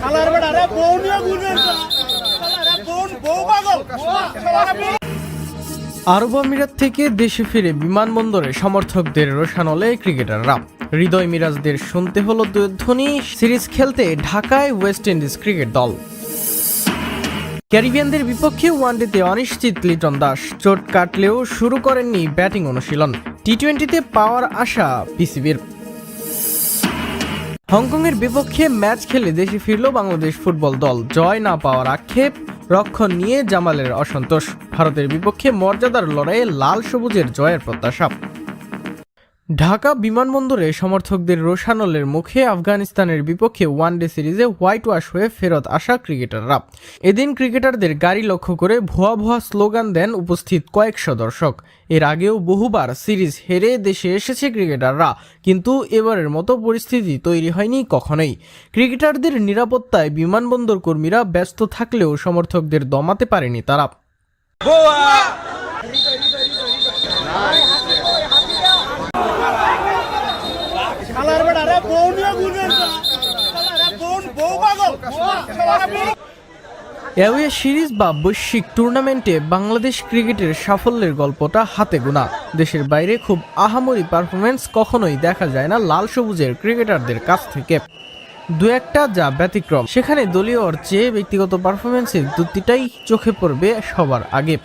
শালার বউ নিয়ে ঘুরবেন বউ পাগল। আরব আমিরাত থেকে দেশে ফিরে বিমানবন্দরে সমর্থকদের রোশানলে ক্রিকেটাররা। হৃদয় মিরাজদের শুনতে হলো ধ্বনি সিরিজ খেলতে ঢাকায় ওয়েস্ট ইন্ডিজ ক্রিকেট দল। ক্যারিবিয়ানদের বিপক্ষে ওয়ানডেতে অনিশ্চিত লিটন দাস। চোট কাটলেও শুরু করেননি ব্যাটিং অনুশীলন। টি টোয়েন্টিতে পাওয়ার আশা পিসিবির। হংকংয়ের বিপক্ষে ম্যাচ খেলে দেশে ফিরল বাংলাদেশ ফুটবল দল। জয় না পাওয়ার আক্ষেপ, রক্ষণ নিয়ে জামালের অসন্তোষ। ভারতের বিপক্ষে মর্যাদার লড়াইয়ে লাল সবুজের জয়ের প্রত্যাশা। ঢাকা বিমানবন্দরে সমর্থকদের রোশানলের মুখে আফগানিস্তানের বিপক্ষে ওয়ানডে সিরিজে হোয়াইট ওয়াশ হয়ে ফেরত আসা ক্রিকেটাররা। এদিন ক্রিকেটারদের গাড়ি লক্ষ্য করে ভুয়া ভুয়া স্লোগান দেন উপস্থিত কয়েকশো দর্শক। এর আগেও বহুবার সিরিজ হেরে দেশে এসেছে ক্রিকেটাররা, কিন্তু এবারের মতো পরিস্থিতি তৈরি হয়নি কখনোই। ক্রিকেটারদের নিরাপত্তায় বিমানবন্দর কর্মীরা ব্যস্ত থাকলেও সমর্থকদের দমাতে পারেনি তারা শালার বেটা রে বউ নিয়ে ঘুরবেন তো শালা রে বউ বউ পাগল শালা রে অ্যাওয়ে সিরিজ বা বৈশ্বিক টুর্নামেন্টে বাংলাদেশ ক্রিকেটের সাফল্যের গল্পটা হাতে গোনা। দেশের বাইরে খুব আহামরি পারফরমেন্স কখনোই দেখা যায় না লাল সবুজের ক্রিকেটারদের কাছ থেকে। দু একটা যা ব্যতিক্রম, সেখানে দলীয় চেয়ে ব্যক্তিগত পারফরমেন্সের দুটিটাই চোখে পড়বে সবার আগে।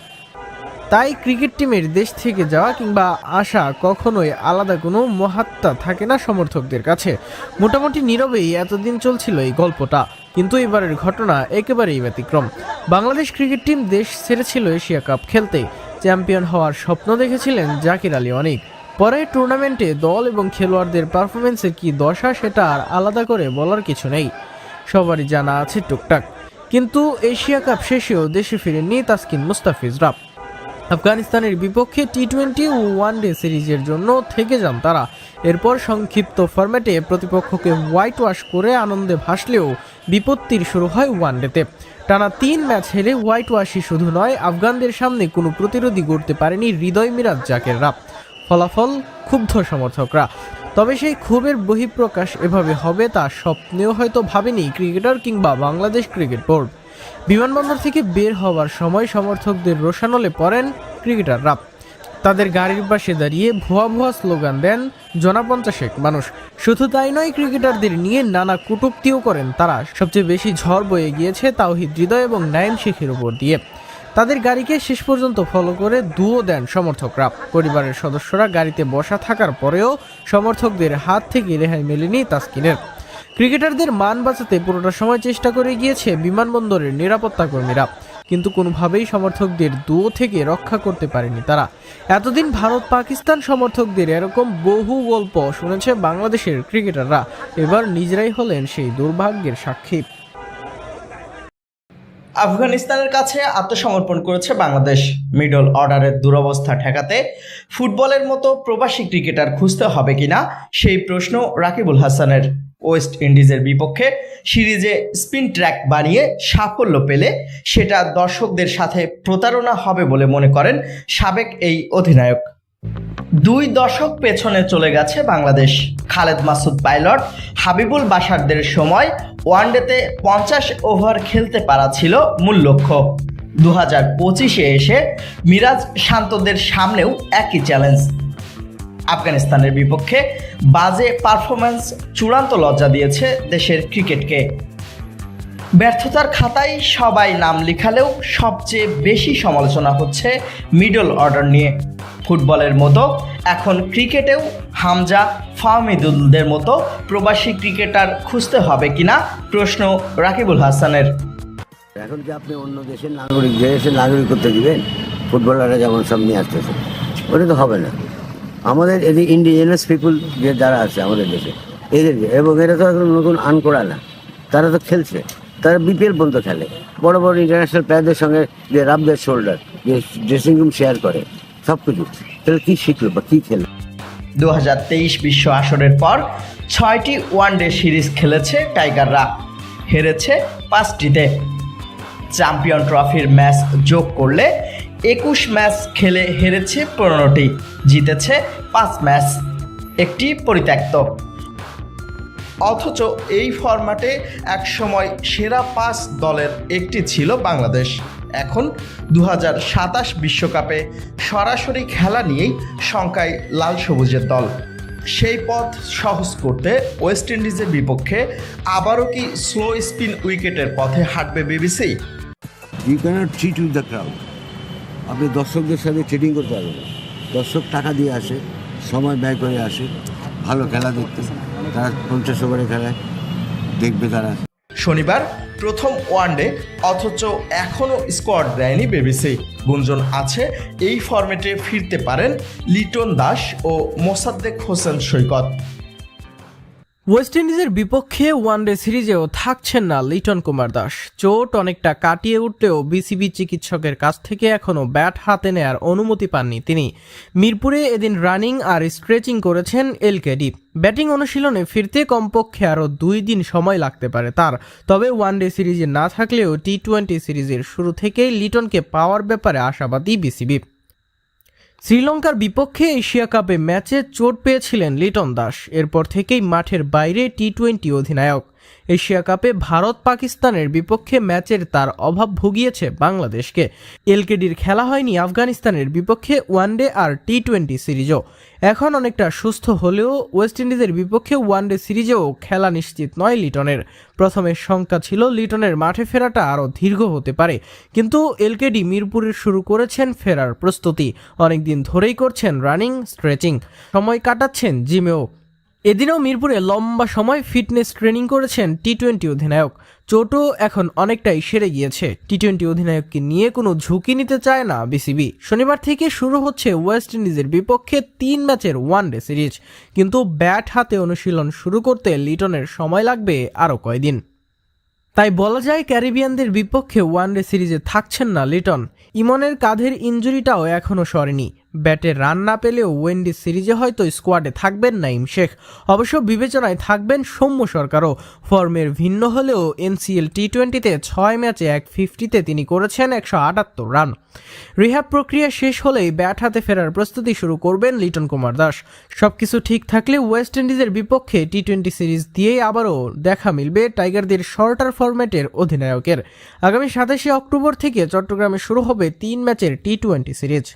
তাই ক্রিকেট টিমের দেশ থেকে যাওয়া কিংবা আসা কখনোই আলাদা কোনো মহাত্মা থাকে না সমর্থকদের কাছে। মোটামুটি নীরবেই এতদিন চলছিল এই গল্পটা। কিন্তু এবারের ঘটনা একেবারেই ব্যতিক্রম। বাংলাদেশ ক্রিকেট টিম দেশ ছেড়েছিল এশিয়া কাপ খেলতে। চ্যাম্পিয়ন হওয়ার স্বপ্ন দেখেছিলেন জাকির আলী অনেক। পরে টুর্নামেন্টে দল এবং খেলোয়াড়দের পারফরমেন্সের কি দশা সেটা আর আলাদা করে বলার কিছু নেই। সবারই জানা আছে টুকটাক। কিন্তু এশিয়া কাপ শেষেও দেশে ফিরেননি তাসকিন মুস্তাফিজরা। আফগানিস্তানের বিপক্ষে টি টোয়েন্টি ওয়ান ডে সিরিজের জন্য থেকে যান তারা। এরপর সংক্ষিপ্ত ফরম্যাটে প্রতিপক্ষকে হোয়াইট ওয়াশ করে আনন্দে ভাসলেও বিপত্তির শুরু হয় ওয়ান ডেতে টানা তিন ম্যাচ হেরে হোয়াইট ওয়াশই শুধু নয়, আফগানদের সামনে কোনো প্রতিরোধী গড়তে পারেনি হৃদয় মিরাজ জাকেররা। ফলাফল ক্ষুব্ধ সমর্থকরা। তবে সেই ক্ষোভের বহিঃপ্রকাশ এভাবে হবে তা স্বপ্নেও হয়তো ভাবেনি ক্রিকেটার কিংবা বাংলাদেশ ক্রিকেট বোর্ড। বিমানবন্দর থেকে বের হওয়ার সময় সমর্থকদের রোশানলে পড়েন ক্রিকেটাররা। তাদের গাড়ির পাশে দাঁড়িয়ে ভুয়া ভুয়া স্লোগান দেন জনাপঞ্চাশেক মানুষ। শুধু তাই নয়, ক্রিকেটারদের নিয়ে নানা কটূক্তিও করেন তারা। সবচেয়ে বেশি ঝড় বয়ে গিয়েছে তাওহিদ হৃদয় এবং নাইম শেখের উপর দিয়ে। তাদের গাড়িকে শেষ পর্যন্ত ফলো করে দুও দেন সমর্থকরা। পরিবারের সদস্যরা গাড়িতে বসা থাকার পরেও সমর্থকদের হাত থেকে রেহাই মেলেনি তাসকিনের। ক্রিকেটারদের মান বাঁচাতে পুরোটা সময় চেষ্টা করে গিয়েছে বিমানবন্দরের নিরাপত্তা কর্মীরা। কিন্তু কোনোভাবেই সমর্থকদের দুও থেকে রক্ষা করতে পারেনি তারা। এতদিন ভারত পাকিস্তান সমর্থকদের এরকম বহু গল্প শুনেছে বাংলাদেশের ক্রিকেটাররা। এবার নিজেরাই হলেন সেই দুর্ভাগ্যের সাক্ষী। আফগানিস্তানের কাছে আত্মসমর্পণ করেছে বাংলাদেশ। মিডল অর্ডারের দুরবস্থা ঠেকাতে ফুটবলের মতো প্রবাসী ক্রিকেটার খুঁজতে হবে কিনা সেই প্রশ্ন রাকিবুল হাসানের। ওয়েস্ট ইন্ডিজের বিপক্ষে সিরিজে স্পিন ট্র্যাক বানিয়ে সাফল্য পেলে সেটা দর্শকদের সাথে প্রতারণা হবে বলে মনে করেন সাবেক এই অধিনায়ক। দুই দশক পেছনে চলে গেছে বাংলাদেশ। খালেদ মাসুদ পাইলট হাবিবুল বাসারদের সময় ওয়ানডেতে পঞ্চাশ ওভার খেলতে পারা ছিল মূল লক্ষ্য। দু হাজার পঁচিশে এসে মিরাজ শান্তদের সামনেও একই চ্যালেঞ্জ আফগানিস্তানের বিপক্ষে বাজে পারফরম্যান্স চূড়ান্ত লজ্জা দিয়েছে দেশের ক্রিকেটকে। ব্যর্থতার খাতায় সবাই নাম লিখালেও সবচেয়ে বেশি সমালোচনা হচ্ছে মিডল অর্ডার নিয়ে। ফুটবলের মতো এখন ক্রিকেটেও হামজা ফাহমিদুলদের মতো প্রবাসী ক্রিকেটার খুঁজতে হবে কিনা প্রশ্ন রাকিবুল হাসানের। এখন কি আপনি অন্য দেশের নাগরিক দেশের নাগরিকত্ব দিবেন, ফুটবলাররা যেমন সব নিয়ে আসতেছে, ওটা তো হবে না। আমাদের এদিকে ইন্ডিজিনাস পিপুল যে যারা আছে আমাদের দেশে এদেরকে এবং এরা তো এখন নতুন আন করা না। তারা তো খেলছে। তারা বিপিএল পর্যন্ত খেলে। বড় বড় ইন্টারন্যাশনাল প্লেয়ারদের সঙ্গে যে রাবদের শোল্ডার যে ড্রেসিং রুম শেয়ার করে সব কিছু তাহলে কী শিখলো বা কী খেললো? দু বিশ্ব আসরের পর ছয়টি ওয়ানডে সিরিজ খেলেছে টাইগাররা। হেরেছে পাঁচটিতে। চ্যাম্পিয়ন ট্রফির ম্যাচ যোগ করলে একুশ ম্যাচ খেলে হেরেছে পনেরোটি, জিতেছে পাঁচ ম্যাচ। একটি পরিত্যক্ত। অথচ এই ফরম্যাটে একসময় সেরা পাঁচ দলের একটি ছিল বাংলাদেশ। এখন দু বিশ্বকাপে সরাসরি খেলা নিয়েই শঙ্কায় লাল সবুজের দল। সেই পথ সহজ করতে ওয়েস্ট ইন্ডিজের বিপক্ষে আবারও কি স্লো স্পিন উইকেটের পথে হাঁটবে BBC? You can't with the crowd আপনি দর্শকদের সাথে চিটিং করতে পারবেন। না দর্শক টাকা দিয়ে আসে, সময় ব্যয় করে আসে, ভালো খেলা দেখতে। তারা পঞ্চাশ ওভারে খেলায়, দেখবে তারা। শনিবার প্রথম ওয়ানডে অথচ এখনও স্কোয়াড দেয়নি বিবিসি গুঞ্জন আছে, এই ফরম্যাটে ফিরতে পারেন লিটন দাস ও মোসাদ্দেক হোসেন সৈকত। ওয়েস্ট ইন্ডিজের বিপক্ষে ওয়ানডে সিরিজেও থাকছেন না লিটন কুমার দাস। চোট অনেকটা কাটিয়ে উঠলেও বিসিবি চিকিৎসকের কাছ থেকে এখনও ব্যাট হাতে নেয়ার অনুমতি পাননি তিনি। মিরপুরে এদিন রানিং আর স্ট্রেচিং করেছেন এলকেডি ব্যাটিং অনুশীলনে ফিরতে কমপক্ষে আরও দুই দিন সময় লাগতে পারে তার। তবে ওয়ানডে সিরিজে না থাকলেও টি টোয়েন্টি সিরিজের শুরু থেকেই লিটনকে পাওয়ার ব্যাপারে আশাবাদী বিসিবি শ্রীলঙ্কার বিপক্ষে এশিয়া কাপে ম্যাচে চোট পেয়েছিলেন লিটন দাস। এরপর থেকেই মাঠের বাইরে টি টোয়েন্টি অধিনায়ক। এশিয়া কাপে ভারত পাকিস্তানের বিপক্ষে ম্যাচের তার অভাব ভুগিয়েছে বাংলাদেশকে। এলকেডির খেলা হয়নি আফগানিস্তানের বিপক্ষে ওয়ানডে আর টি টোয়েন্টি সিরিজও। এখন অনেকটা সুস্থ হলেও ওয়েস্ট ইন্ডিজের বিপক্ষে ওয়ানডে সিরিজেও খেলা নিশ্চিত নয় লিটনের। প্রথমে শঙ্কা ছিল লিটনের মাঠে ফেরাটা আরও দীর্ঘ হতে পারে, কিন্তু এলকেডি মিরপুরে শুরু করেছেন ফেরার প্রস্তুতি। অনেকদিন ধরেই করছেন রানিং, স্ট্রেচিং। সময় কাটাচ্ছেন জিমেও। এদিনও মিরপুরে লম্বা সময় ফিটনেস ট্রেনিং করেছেন টি টোয়েন্টি অধিনায়ক। চোটও এখন অনেকটাই সেরে গিয়েছে। টি টোয়েন্টি অধিনায়ককে নিয়ে কোনো ঝুঁকি নিতে চায় না বিসিবি। শনিবার থেকে শুরু হচ্ছে ওয়েস্ট ইন্ডিজের বিপক্ষে তিন ম্যাচের ওয়ানডে সিরিজ। কিন্তু ব্যাট হাতে অনুশীলন শুরু করতে লিটনের সময় লাগবে আরও কয়দিন। তাই বলা যায় ক্যারিবিয়ানদের বিপক্ষে ওয়ানডে সিরিজে থাকছেন না লিটন। ইমনের কাঁধের ইঞ্জুরিটাও এখনও সরেনি। ব্যাটে রান না পেলেও ওয়েন্ডি সিরিজে হয়তো স্কোয়াডে থাকবেন নাইম শেখ। অবশ্য বিবেচনায় থাকবেন সৌম্য সরকারও। ফর্মের ভিন্ন হলেও এনসিএল টি টোয়েন্টিতে ছয় ম্যাচে এক ফিফটিতে তিনি করেছেন একশো আটাত্তর রান। রিহ্যাব প্রক্রিয়া শেষ হলেই ব্যাট হাতে ফেরার প্রস্তুতি শুরু করবেন লিটন কুমার দাস। সবকিছু ঠিক থাকলে ওয়েস্ট ইন্ডিজের বিপক্ষে টি টোয়েন্টি সিরিজ দিয়েই আবারও দেখা মিলবে টাইগারদের শর্টার ফরম্যাটের অধিনায়কের। আগামী সাতাশে অক্টোবর থেকে চট্টগ্রামে শুরু হবে তিন ম্যাচের টি টোয়েন্টি সিরিজ।